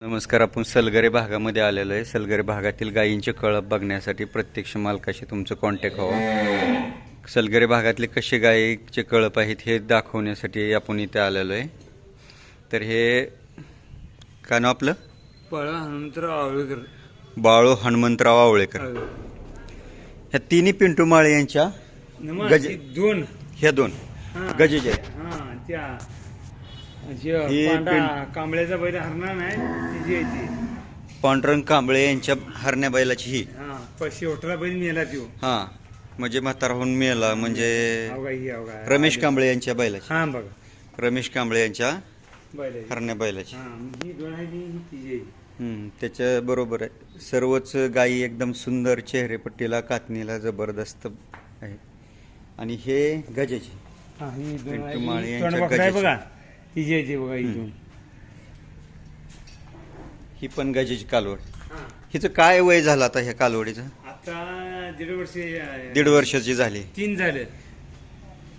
नमस्कार आपण सलगरे भागामध्ये आलेलो आहे. सलगरे भागातील गायींचे कळप बघण्यासाठी प्रत्यक्ष मालकाशी तुमचं कॉन्टॅक्ट व्हावं. सलगरे भागातले कसे गायीचे कळप आहेत हे दाखवण्यासाठी आपण इथे आलेलो आहे. तर हे काय नाव आपलं? पळा हनुमंतराव आवळेकर. बाळू हनुमंतराव आवळेकर. ह्या तिन्ही पिंटू माळे यांच्या गज- दोन. ह्या दोन. हा. गजेचे आहेत हा त्या. जे ही कांबळ्याचा बैल हरणार नाही आहे ती. पांडुरंग कांबळे यांच्या हरण्या बैलाची ही. हा पैसे होटला बैल मेला त्यो. हां म्हणजे म्हातारा होऊन मिळाला म्हणजे अवघा ही अवघा. रमेश कांबळे यांच्या बैलाची. हा बघा. रमेश कांबळे यांच्या बैल आहे. हरण्या बैलाची. हा ही दोन आहे ती ही तिची आहे. हम्म, त्याच्या बरोबर आहे. सर्वच गायी एकदम सुंदर चेहरेपट्टीला कातणीला जबरदस्त आहे. आणि हे गजाची. हा ही दोन आहे. पिंटू माळी ही यांच्या आहे गजाची. बघा. तिची आहे ती बघा ही दोन ही पण गजाची कालवड. हा. हिचं काय वय झालं आता ह्या कालवडीचं? आता दीड वर्ष आहे. दीड वर्षाची झाली. तीन झाले.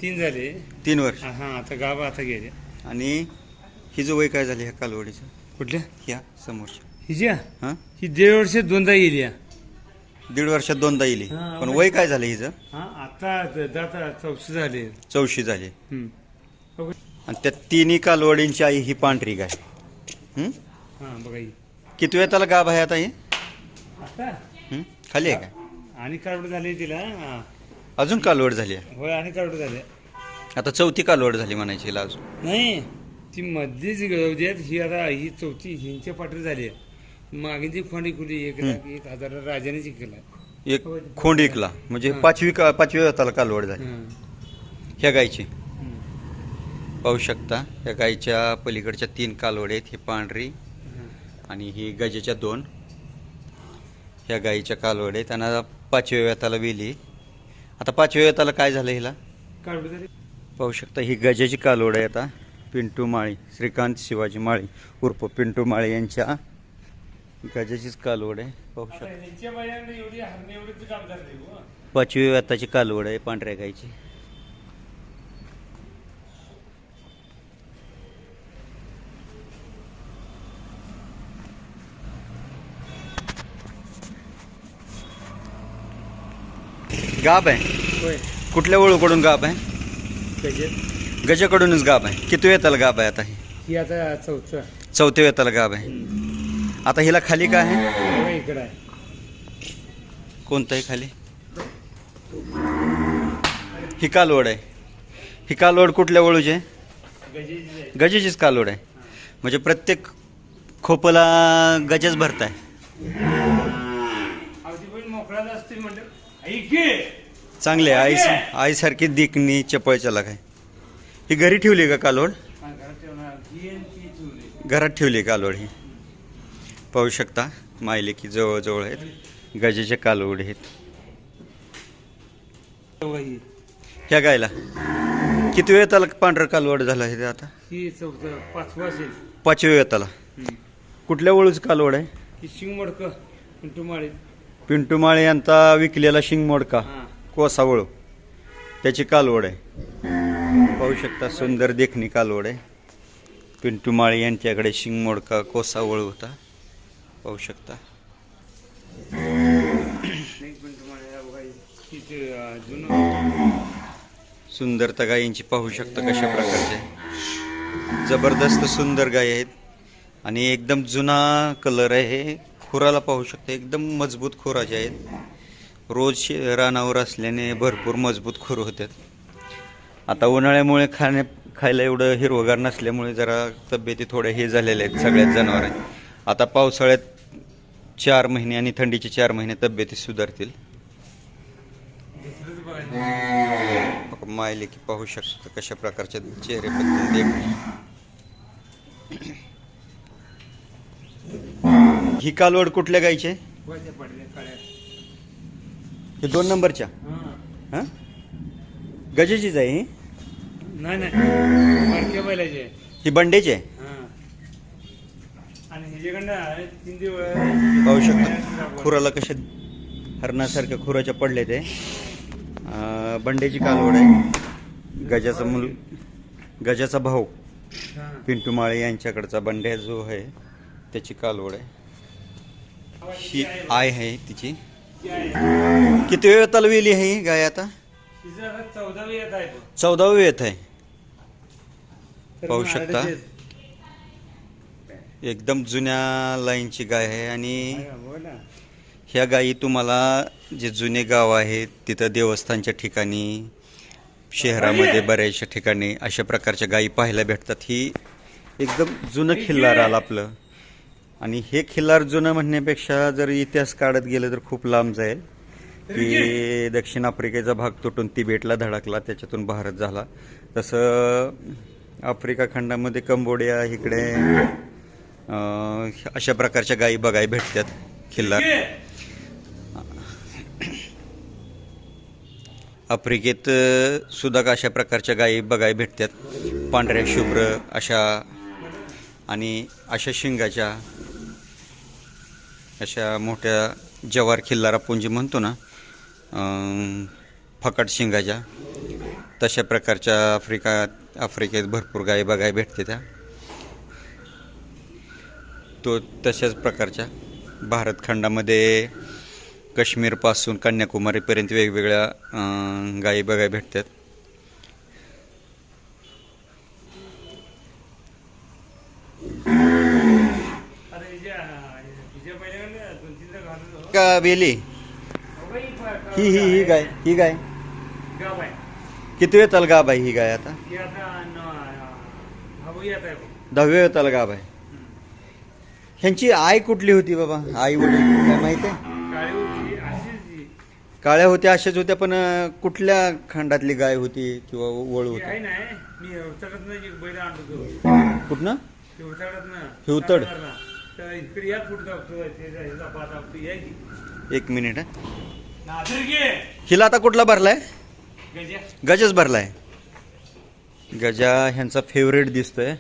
तीन झाले. तीन वर्ष. हा हा, आता गाव आता गेले. आणि हिचं वय काय झालं ह्या कालवडीचं? कुठल्या? ह्या समोरच्या. हिची हां. ही दीड वर्ष दोनदा गेली हा. दीड वर्षात दोनदा येईल. हा, पण वय- वय काय झालं हिचं? हा आता द- आता चौथी झाले. चौशी झाली. हम्म. आणि त्या तिन्ही कालवडींची आई ही पांढरी गाय? हा? बघा ही. किती वेळ त्याला गाभ आहे आता ही? आता? खाली आहे का? आणि काढवड झाली तिला हा. अजून कालवड झाली आहे? होय आणि काढवड झाले. आता चौथी कालवड झाली म्हणायची हिला अजून. नाही ती मधलीच गवजी आहेत ही आता ही चौथी हिंच्या पाठी झाली आहे. मागीची खोंडी खुली एक लाख एक हजार राजाने जिंकला. एक खोंड इकला म्हणजे पाचवी का पाचवी वेताला कालवड झाली. ह्या गायची. पाहू शकता. या गायच्या पलीकडच्या तीन कालवड आहेत ही पांढरी आणि ही गजेच्या दोन. ह्या गायीच्या कालवड आहेत आणि पाचव्या वेताला वेली आता पाचव्या वेताला काय झालं हिला? पाहू शकता ही गजाची कालवड आहे आता पिंटू माळी श्रीकांत शिवाजी माळी उर्फ पिंटू माळी यांच्या गजाचीच कालवड आहे. पाहू शकता. पाचवी व्यताची कालवड आहे पांढऱ्या गायची गाब आहे? होय. कुठल्या ओळूकडून गाब आहे? त्याच्यात गजाकडूनच गाब आहे. किती वेताला गाब आहे आता ही? ही आता चौथं. चौथ्या वेताला गाब आहे. आता हिला खाली काय आहे? बघा इकडं आहे. कोणतं आहे खाली? ही कालवड आहे. ही कालवड कुठल्या आहे? गजेची आहे. गजाचीच कालवड आहे. म्हणजे प्रत्येक खोपला गजच भरताय अगदी पण मोकळाच असते म्हणजे ऐक की. चांगले आई आईसारखी दिकणी चपळ चला काय ही घरी ठेवली का कालवड हा, घरात ठेवली. कालवड ही. पाहू शकता मायले की जवळजवळ आहेत. गजाचे कालवड आहेत. ही. ह्या गायला. किती वेळ त्याला पांढरं कालवड झालं आहे ते आता? ही पाचव्या वेताला कुठल्या वळूच कालवड आहे? शिंगमडक पिंटू माळी यांचा विकलेला शिंग मोडका हा. कोसावळ. त्याची कालवड आहे. पाहू शकता सुंदर देखणी कालवड आहे. पिंटू माळे यांच्याकडे शिंग मोडका कोसावळ होता. पाहू शकता. सुंदरता गायींची पाहू शकता कशा प्रकारचे. जबरदस्त सुंदर गाय आहेत. आणि एकदम जुना कलर आहे खुराला पाहू शकता एकदम मजबूत खुराचे आहेत रोज शे- रानावर असल्याने भरपूर मजबूत खुर होतात आता उन्हाळ्यामुळे खाण्या खायला एवढं हिरवगार नसल्यामुळे जरा तब्येती थोड्या हे झालेल्या आहेत सगळ्याच जनावर आता पावसाळ्यात चार महिने आणि थंडीचे चार महिने तब्येती सुधारतील. मायले की पाहू शकता कशा प्रकारच्या चेहरे पद्धती ही कालवड कुठल्या गायचे बघा पडल्या काळ्या. हे दोन नंबरच्या? हा. हा? गजेचीच आहे ही? नाही बैलाचे. ही बंडेची आहे? हा. आणि ह्याच्याकडनं आहे तीन दिवस पाहू शकता. खुराला कशा हरणासारख्या खुराच्या पडले ते. अं, बंडेची कालवड आहे. गजाचा मुल गजाचा भाऊ हा. पिंटू माळे यांच्याकडचा बंड्या जो आहे त्याची कालवड आहे. ही आय आहे तिची. किती वेळ तलवेली आहे ही गाय आता? चौदावी येत आहे. चौदावी येत आहे पाहू शकता. एकदम जुन्या लाईनची गाय आहे आणि ह्या गायी तुम्हाला जे जुने गाव आहेत तिथं देवस्थानच्या ठिकाणी शहरामध्ये बऱ्याचशा ठिकाणी अशा प्रकारच्या गायी पाहायला भेटतात. ही एकदम जुनं खिल्लार आलं आपलं. आणि हे खिल्लार जुनं म्हणण्यापेक्षा जर इतिहास काढत गेलं तर खूप लांब जाईल. की दक्षिण आफ्रिकेचा भाग तुटून तिबेटला धडकला त्याच्यातून भारत झाला. तसं आफ्रिका खंडामध्ये कंबोडिया इकडे अशा प्रकारच्या गायी बघायला भेटतात खिल्लार आफ्रिकेत सुद्धा अशा प्रकारच्या गायी बघायला भेटतात. पांढऱ्या शुभ्र अशा आणि अशा शिंगाच्या अशा मोठ्या जवार खिल्लारा पुंजी म्हणतो ना फकट शिंगाच्या तशा प्रकारच्या आफ्रिका आफ्रिकेत भरपूर गायी बघाय भेटते त्या. तो तशाच प्रकारच्या भारत खंडामध्ये काश्मीरपासून कन्याकुमारीपर्यंत वेगवेगळ्या गायी बघाय भेटतात आता हिच्या- हिच्या पहिल्याकडे दोन तीनदा घालून हो. का वेली? ही ही ही गाय ही गाय. किती वेळ चाल गाब आहे ही गाय आता? दहावी वेळ चाल गाब आहे. ह्यांची आई कुठली होती बाबा? आई वडील काय माहिती आहे? काळ्या होत्या अशाच होत्या पण कुठल्या खंडातली गाय होती किंवा वळ होती? कुठनं? हिवतड. तर इकडे या या की. एक मिनिट हं. नादर घे हिला आता कुठला भरलाय? गजा. गजच भरलाय. गजा ह्यांचा फेवरेट दिसतोय.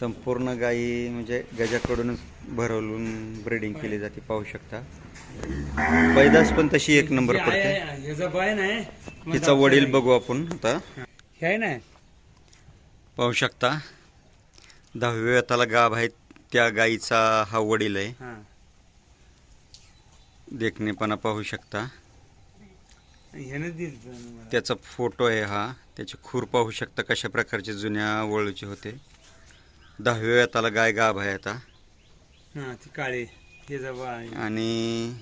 संपूर्ण गायी म्हणजे गजाकडूनच भरवून ब्रीडिंग केली जाते पाहू शकता. पैदास पण तशी एक नंबर हे आहे, पडते. आहे, ह्याचा बाय नाही. हिचा वडील बघू आपण आता. हे आहे ना. पाहू शकता. दहाव्या वेताला गाभ आहे त्या गायीचा हा वडील आहे. हा. देखणेपणा पाहू शकता. ह्यानं दिलं मला. त्याचा फोटो आहे हा. त्याची खूर पाहू शकता कशा प्रकारचे जुन्या वळूचे होते. दहाव्या वेताला गाय गाभ आहे आता. हा ती काळी. हे जवळ आहे. आणि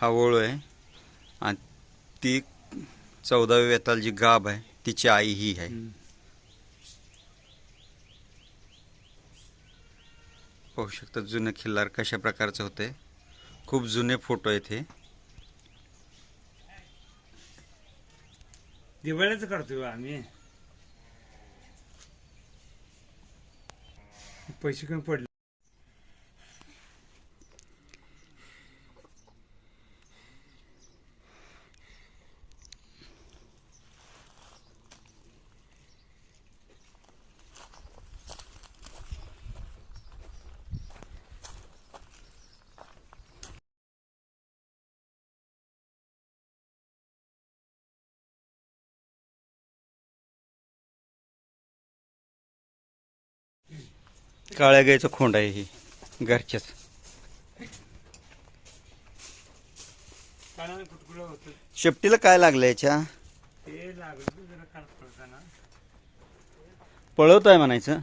हा वळू आहे. आणि ती चौदाव्या वेताला जी गाभ आहे तिची आई ही आहे. हम्म. पाहू शकता जुनं खिल्लार कशा प्रकारचं होते. खूप जुने फोटो आहेत हे. दिवाळीच करतोय आम्ही. पैसे कमी पडले. काळ्या गायचं खोंड आहे ही घरच्याच. शेपटीला काय लागलं याच्या? पळवत आहे म्हणायचं.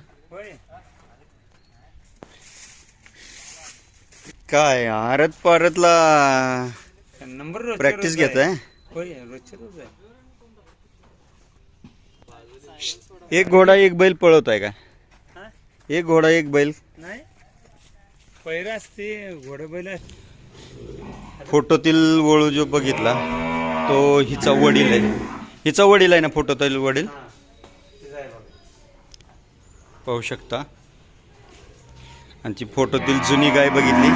काय आरत पारतला. नंबर प्रॅक्टिस घेत आहे. एक घोडा एक बैल पळवत आहे का? एक घोडा एक बैल. नाही. पैरा असते घोडे बैल फोटोतील वळू जो बघितला तो हिचा वडील आहे. हिचा वडील आहे ना फोटोतील वडील? पाहू शकता. आणि ती फोटोतील जुनी गाय बघितली.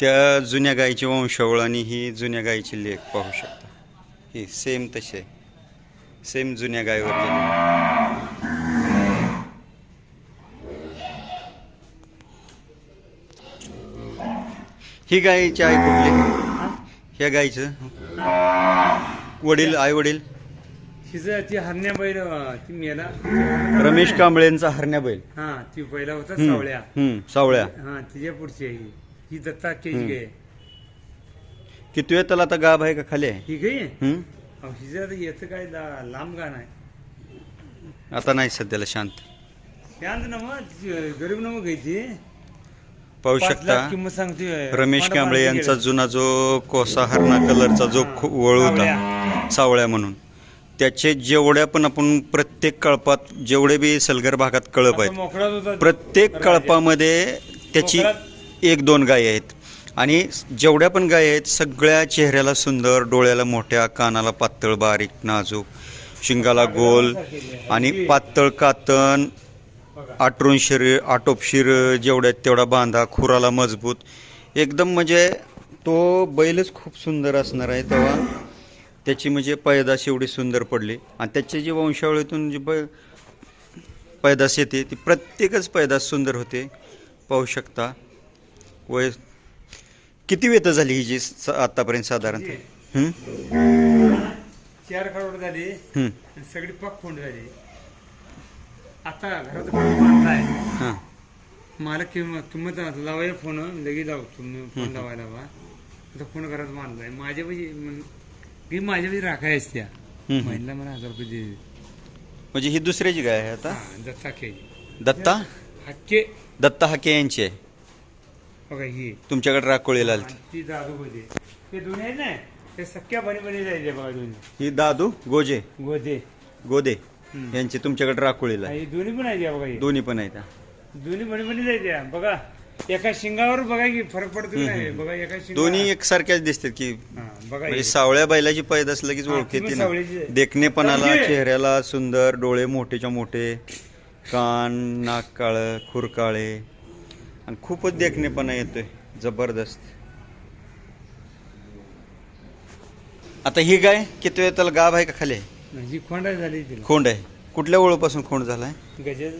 त्या जुन्या गायीची वंशावळ आणि ही जुन्या गायीची लेख पाहू शकता. ही सेम तसे सेम जुन्या गायवर ही गायीची आई कुठली? ह्या गायीचं? वडील आई वडील? तिचं ती हरण्या बैल ती मेला. रमेश कांबळेंचा हरण्या बैल. हा ती पहिला होता सावळ्या. सावळ्या. हा तिच्या पुढची आहे ही. ही दत्ता केजी गे किती वेळ त्याला आता गाभ आहे का खाली आहे? ही गे हम्म? हिचं येतं काय ला- लांब गाणं आहे. आता नाही सध्याला शांत. त्यानंतर ना मग ती गरीब ना मग घ्यायची पाहू शकता लाख किंमत सांगते रमेश कांबळे यांचा. जुना जो कोसा हरणा कलरचा जो. खू- वळू होता सावळ्या. म्हणून त्याचे जेवढ्या पण आपण प्रत्येक कळपात जेवढे बी सलगर भागात कळप आहेत मोकळाच होता प्रत्येक. कळपामध्ये त्याची एक दोन गायी आहेत आणि जेवढ्या पण गायी आहेत सगळ्या चेहऱ्याला सुंदर डोळ्याला मोठ्या कानाला पातळ बारीक नाजूक शिंगाला गोल आणि पातळ कातन. आटरून शरीर आटोपशीर जेवढ्या तेवढा बांधा खुराला मजबूत. एकदम म्हणजे तो बैलच खूप सुंदर असणार आहे तेव्हा. त्याची म्हणजे पैदास एवढी सुंदर पडली. आणि त्याची जी वंशावळीतून जी बै पैदास येते ती प्रत्येकच पैदास सुंदर होते. पाहू शकता. वय किती वेत झाली ही जी आतापर्यंत साधारणतः? हं? चार करोड झाली. सगळी पक फोंड झाली आता घरात बांधलाय हां. मला किंमत किंमत लावायला फोन लगेच लावतो मी फोन लावायला बा आता फोन घरात बांधलाय माझ्या पाहिजे की माझ्या पाहिजे राखाय असत्या हं. महिला मला हजार रुपये दे म्हणजे ही दुसऱ्याची गाय आहे आता? हा, दत्ता के. दत्ता? हक्के दत्ता हाके यांची. आहे बघा ही. तुमच्याकडे आलती ती दादू गोदे ते दोन्ही आहेत ना ते सख्या बनी बनी जायचे बघा दोन्ही. ही दादू गोजे. गोदे गोदे. हम्म. यांची तुमच्याकडे आहे. ही दोन्ही पण आहे बघा ही. दोन्ही पण आहेत दोन्ही बनी बनी जायचे बघा एका शिंगावर बघा की फरक पडतो की नाही बघा एका शिंगा दोन्ही एकसारख्याच दिसतात की हा, बघा म्हणजे हे. सावळ्या बैलाची पैदास लगेच हा, ओळख येते ना. आहे. देखणेपणाला चेहऱ्याला सुंदर डोळे मोठेच्या मोठे कान नाक काळ खुर काळे. आणि खूपच देखणेपणा येतोय जबरदस्त. आता ही गाय किती त्याला गाभ आहे का खाली? आहे? खोंडा झाली तिला. खोंड आहे. कुठल्या ओळपासून खोंड झालाय? गजल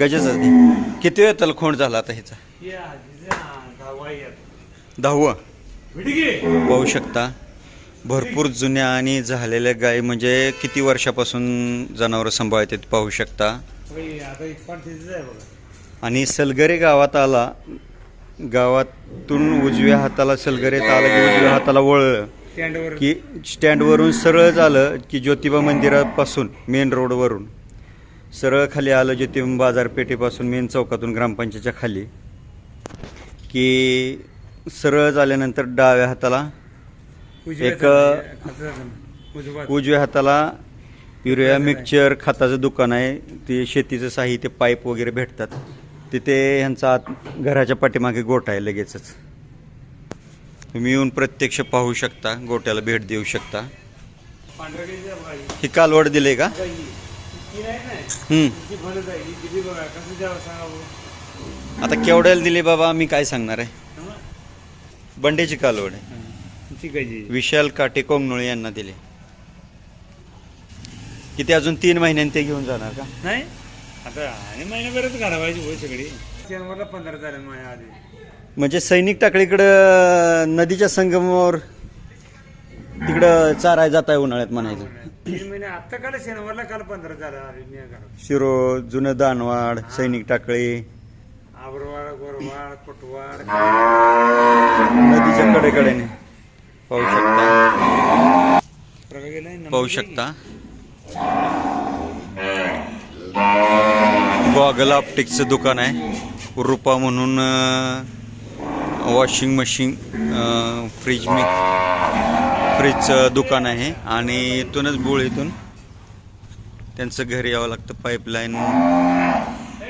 गजाचा किती वेळ त्याला खोंड झाला आता ह्याचा? दहावा. पाहू शकता. भरपूर जुन्या आणि झालेल्या गायी म्हणजे किती वर्षापासून जनावरं सांभाळतात पाहू शकता. आणि सलगरे गावात आला. गावातून उजव्या हाताला सलगरेत आला की उजव्या हाताला वळलं. की स्टँडवरून सरळ झालं की ज्योतिबा मंदिरापासून मेन रोडवरून. सरळ खाली आलं ज्योतिबा बाजारपेठेपासून मेन चौकातून ग्रामपंचायतच्या खाली. की सरळ झाल्यानंतर डाव्या हाताला एक. उजव्या हाताला युरिया मिक्सचर खताचं दुकान आहे. ते शेतीचं साहित्य पाईप वगैरे भेटतात. तिथे ह्यांचा आत घराच्या पाठीमागे गोठा आहे लगेचच. तुम्ही येऊन प्रत्यक्ष पाहू शकता गोट्याला भेट देऊ शकता. ही. ही कालवड दिले का? ही. ही ही. आता केवढ्याला दिली बाबा? मी काय सांगणार आहे? हं? बंडेची कालवड आहे. हं. विशाल काटे कोंगनोळे यांना दिले. किती अजून तीन महिन्यांनी ते घेऊन जाणार का? नाही? आता आणि महिन्याभरात घालावायची होय सगळी. पंधरा तारीख माझ्या आधी. म्हणजे सैनिक टाकळीकडं नदीच्या संगमावर तिकडं चाराय जात आहे उन्हाळ्यात म्हणायचं. तीन महिने आता काल शनिवारला काल पंधरा झाला शिरो जुनं दानवाड सैनिक टाकळी. आवरवाड गोरवाड कोटवाड. नदीच्या कडेकडेने. पाहू शकता. पाहू. शकता. गॉगल ऑप्टिक्सचं दुकान आहे. रुपा म्हणून वॉशिंग मशीन फ्रीज मी फ्रीजचं दुकान आहे आणि इथूनच बोळीतून त्यांचं घरी यावं लागतं पाईपलाईन.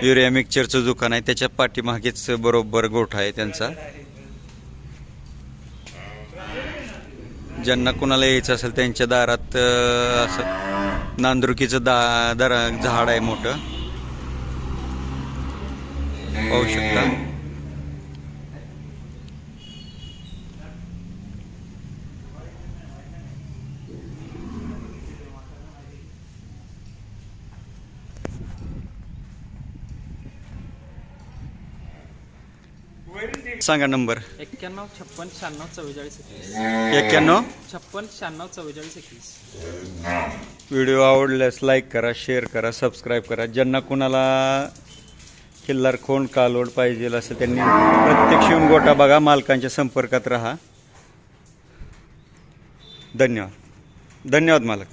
युरिया मिक्सरचं दुकान आहे त्याच्या पाठीमागेच बरोबर गोठा आहे त्यांचा. ज्यांना कोणाला यायचं असेल त्यांच्या दारात असं नांदुरकीचं दा दरा झाड आहे मोठं. पाहू शकता. सांगा नंबर. एक्क्याण्णव छप्पन शहाण्णव चव्वेचाळीस एकवीस. एक्क्याण्णव? छप्पन शहाण्णव चव्वेचाळीस एकवीस. व्हिडिओ आवडल्यास लाईक करा शेअर करा सबस्क्राईब करा. ज्यांना कोणाला किल्लार खोंड कालोड पाहिजे असं त्यांनी प्रत्यक्ष येऊन गोटा बघा मालकांच्या संपर्कात राहा. धन्यवाद. धन्यवाद मालक.